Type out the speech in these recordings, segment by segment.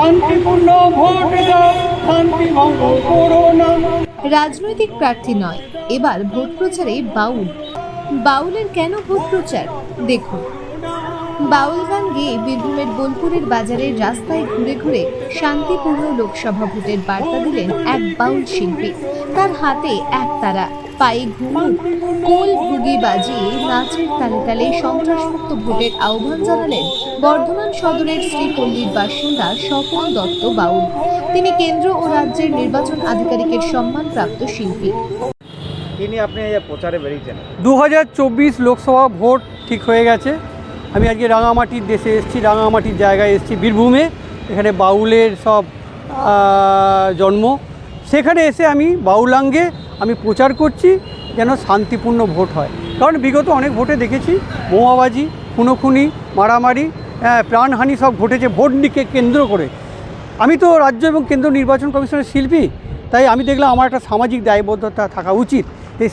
শান্তিপূর্ণ ভোট শান্তি ভঙ্গ করো না। রাজনৈতিক প্রার্থী নয়, এবার ভোট প্রচারে বাউল। বাউলের কেন ভোট প্রচার? দেখুন। বাউল গান গেয়ে বীরভূমের বোলপুরের বাজারের রাস্তায় ঘুরে ঘুরে শান্তিপূর্ণ লোকসভা ভোটের বার্তা দিলেন এক বাউল শিল্পী। তার হাতে এক তারা। পায়ে ঘুমুক কোল ভুগি বাজিয়ে নাচের তালে তালে সন্ত্রাসমুক্ত ভোটের আহ্বান জানালেন বর্ধমান সদরের শ্রীপল্লীর বাসিন্দা স্বপন দত্ত বাউল। তিনি কেন্দ্র ও রাজ্যের নির্বাচন আধিকারিকের সম্মানপ্রাপ্ত শিল্পী। নিয়ে আপনি এই প্রচারে বেরিয়েছেন। দু হাজার চব্বিশ লোকসভা ভোট ঠিক হয়ে গেছে। আমি আজকে রাঙামাটির দেশে এসেছি রাঙামাটির জায়গায় এসেছি বীরভূমে। এখানে বাউলের সব জন্ম। সেখানে এসে আমি বাউলাঙ্গে আমি প্রচার করছি যেন শান্তিপূর্ণ ভোট হয়। কারণ বিগত অনেক ভোটে দেখেছি বোমাবাজি খুনোখুনি, মারামারি প্রাণহানি সব ঘটেছে ভোট নিকে কেন্দ্র করে। আমি তো রাজ্য এবং কেন্দ্র নির্বাচন কমিশনের শিল্পী, তাই আমি দেখলাম আমার একটা সামাজিক দায়বদ্ধতা থাকা উচিত।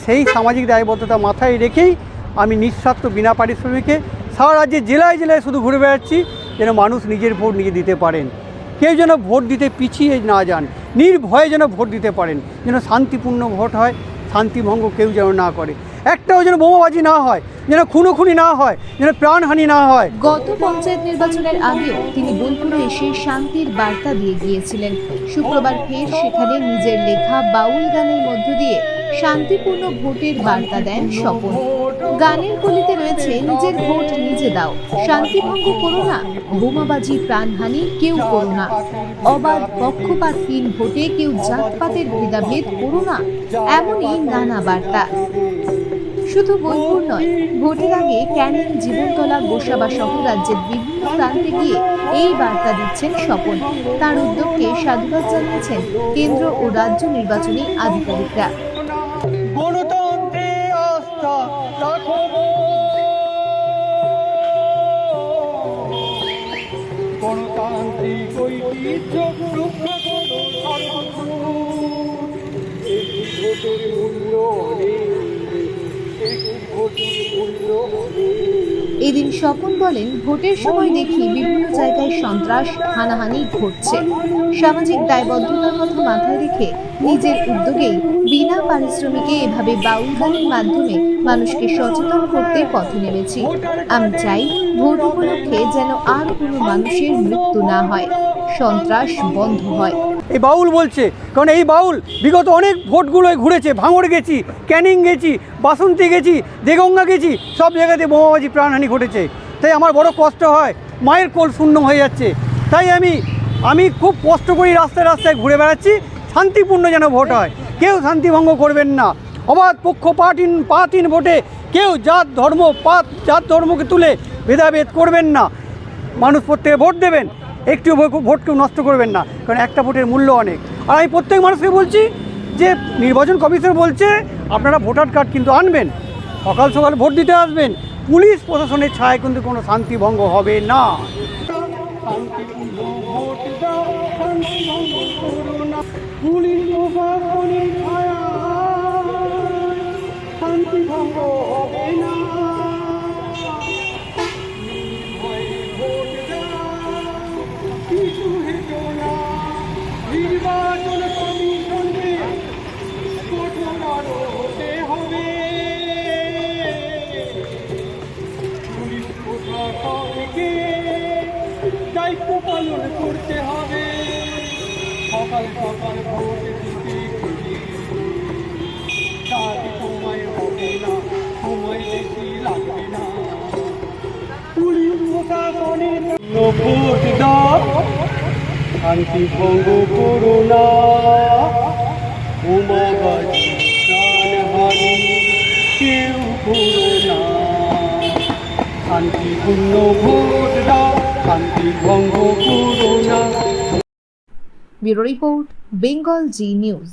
সেই সামাজিক দায়বদ্ধতা মাথায় রেখেই আমি নিঃস্বার্থ, বিনা পারিশ্রমিকে সারা রাজ্যে জেলায় জেলায় শুধু ঘুরে বেড়াচ্ছি, যেন মানুষ নিজের ভোট নিজে দিতে পারেন। কেউ যেন ভোট দিতে পিছিয়ে না যান। নির্ভয়ে যেন ভোট দিতে পারেন, যেন শান্তিপূর্ণ ভোট হয়, শান্তিভঙ্গ কেউ যেন না করে। একটাও যেন বোমাবাজি না হয়, যেন খুনোখুনি না হয়, যেন প্রাণহানি না হয়। গত পঞ্চায়েত নির্বাচনের আগেও তিনি বোলপুরে এসে শান্তির বার্তা দিয়ে গিয়েছিলেন। শুক্রবার ফের সেখানে নিজের লেখা বাউল গানের মধ্য দিয়ে শান্তিপূর্ণ ভোটের বার্তা দেন স্বপন। গানের কলিতে রয়েছে নিজের ভোট নিজে দাও। শান্তিভঙ্গ করো না। বোমাবাজি, প্রাণহানি, কেউ করো না। অবাধ পক্ষপাতহীন ভোটে কেউ জাতপাতের ভেদাভেদ করো না। এমনই নানা বার্তা। শুধু বোলপুর নয়, ভোটের আগে ক্যানিং, জীবনতলা, গোসাবা সহ রাজ্যের বিভিন্ন প্রান্তে গিয়ে এই বার্তা দিচ্ছেন স্বপন। তার উদ্যোগকে সাধুবাদ জানিয়েছেন কেন্দ্র ও রাজ্য নির্বাচনী আধিকারিকরা। গণতন্ত্রে আস্থা রাখো। গণতান্ত্রিক ঐতিহ্য রক্ষা করো ভোটের মূল্য অনেক ভোটের মূল্য অনেক এদিন স্বপন বলেন, ভোটের সময় দেখি বিভিন্ন জায়গায় সন্ত্রাস, হানাহানি ঘটছে। সামাজিক দায়বদ্ধতার কথা মাথায় রেখে নিজের উদ্যোগেই বিনা পারিশ্রমিকে এভাবে বাউল গানের মাধ্যমে মানুষকে সচেতন করতে পথে নেমেছি। আমি চাই ভোট উপলক্ষে যেন আর কোনো মানুষের মৃত্যু না হয়, সন্ত্রাস বন্ধ হয়। এই বাউল বলছে, কারণ এই বাউল বিগত অনেক ভোটগুলোয় ঘুরেছে, ভাঙড় গেছি, ক্যানিং গেছি, বাসন্তী গেছি, দেগঙ্গা গেছি, সব জায়গাতে বোমাবাজি প্রাণহানি ঘটেছে। তাই আমার বড় কষ্ট হয়, মায়ের কোল শূন্য হয়ে যাচ্ছে। তাই আমি আমি খুব কষ্ট করি রাস্তায় রাস্তায় ঘুরে বেড়াচ্ছি, শান্তিপূর্ণ যেন ভোট হয়। কেউ শান্তিভঙ্গ করবেন না। অবাধ পক্ষ পাটিন, পাতিন ভোটে কেউ জাত, ধর্ম, পাত, জাত, ধর্মকে তুলে ভেদাভেদ করবেন না। মানুষ প্রত্যেকে ভোট দেবেন। একটু ভোট কেউ নষ্ট করবেন না, কারণ একটা ভোটের মূল্য অনেক। আর আমি প্রত্যেক মানুষকে বলছি যে, নির্বাচন কমিশন বলছে, আপনারা ভোটার কার্ড কিন্তু আনবেন, সকাল সকাল ভোট দিতে আসবেন, পুলিশ প্রশাসনের ছায় কিন্তু কোনো শান্তি ভঙ্গ হবে না। পুলিশ ভোট দাও শান্তি ভঙ্গ করো না উমাবাজি প্রাণহানি কেউ করো না শান্তিপূর্ণ ভোট দাও শান্তি ভঙ্গ করো না bureau report Bengal Zee news